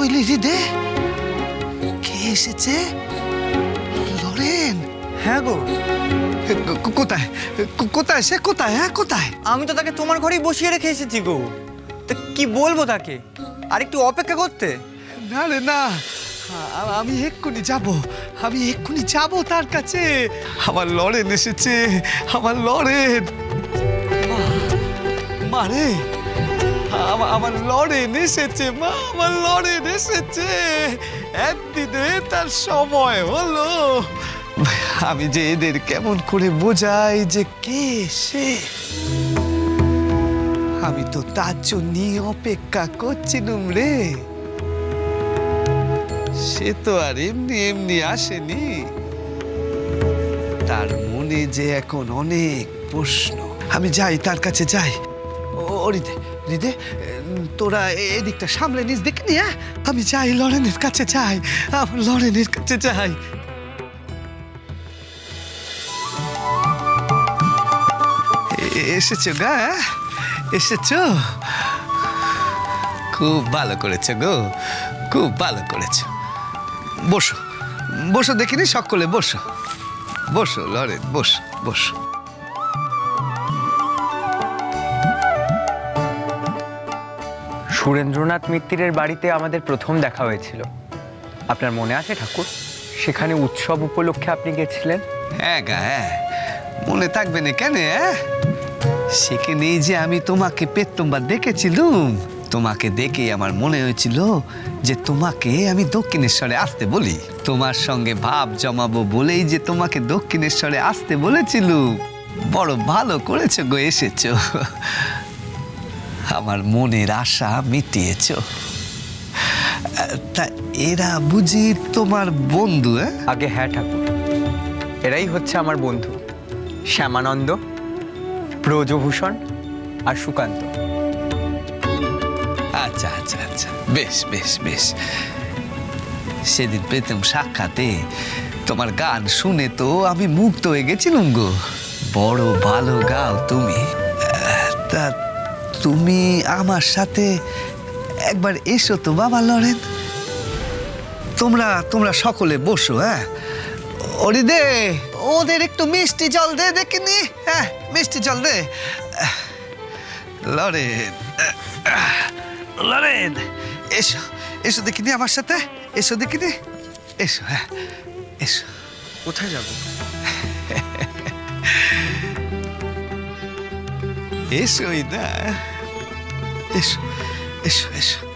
কইলি হৃদে কে এসেছে? লরেন। হ্যাঁ গো। কোথায়? কোথায় সে? কোথায়? হ্যাঁ কোথায়? আমি তো তাকে তোমার ঘরেই বসিয়ে রেখে এসেছি গো। তা কি বলব তাকে? আর একটু অপেক্ষা করতে? না রে না। আমি এক্ষুনি যাব। আমি এক্ষুনি যাব তার কাছে। আমার লরেন এসেছে। আমার লরেন। মা- মা রে। আমা- আমার লরেন এসেছে মা, আমার লরেন এসেছে একদিনে তার সময় হলো। আমি যে এদের কেমন করে বোঝাই যে কে সে। আমি তো তার জন্যই অপেক্ষা করছিলাম রে। সে তো আর এমনি এমনি আসেনি। তার মনে যে এখন অনেক প্রশ্ন। আমি যাই, তার কাছে যাই। ও রিদে রিদে তোরা এদিকটা সামলে নিস দেখিনি হ্যাঁ? আমি যাই, লরেনের কাছে যাই আমার লরেনের কাছে যাই। এসেছ গা হ্যাঁ? এসেছ? খুব ভালো করেছ গো, খুব ভালো করেছ। বসো বসো, দেখিনি, সকলে বসো। বসো, লরেন, বসো বসো। সুরেন্দ্রনাথ মিত্তিরের বাড়িতে আমাদের প্রথম দেখা হয়েছিল। আপনার মনে আছে, ঠাকুর? সেখানে উৎসব উপলক্ষে আপনি গেছিলেন? হ্যাঁ হ্যাঁ। মনে থাকবে না কেন হ্যাঁ? সেখানেই যে আমি তোমাকে পেত্তম্বার দেখেছিলুম, তোমাকে দেখে আমার মনে হয়েছিল যে তোমাকে আমি দক্ষিণেশ্বরে আসতে বলি। তোমার সঙ্গে ভাব জমাবো বলেই যে তোমাকে দক্ষিণেশ্বরে আসতে বলেছিলুম। বড় ভালো করেছ গো, এসেছ। আমার মনের আশা মিটিয়েছ। তা এরা বুঝি তোমার বন্ধু হ্যাঁ? আগে হ্যাঁ ঠাকুর। এরাই হচ্ছে আমার বন্ধু শ্যামানন্দ ব্রজভূষণ আর সুকান্ত। আচ্ছা আচ্ছা আচ্ছা। বেশ বেশ বেশ। সেদিন পেতাম সাক্ষাতে তোমার গান শুনে তো আমি মুগ্ধ হয়ে গেছিলাম গো। বড় ভালো গাও তুমি। তা তুমি আমার সাথে একবার এসো তো বাবা লরেন। তোমরা তোমরা সকলে বসো হ্যাঁ? ওরি দে ওদের একটু মিষ্টি জল দে দেখিনি হ্যাঁ মিষ্টি জল দে। লরেন লরেন এসো এসো দেখিনি আমার সাথে। এসো দেখিনি এসো হ্যাঁ এসো। কোথায় যাব? এসোই না। এসো এসো এসো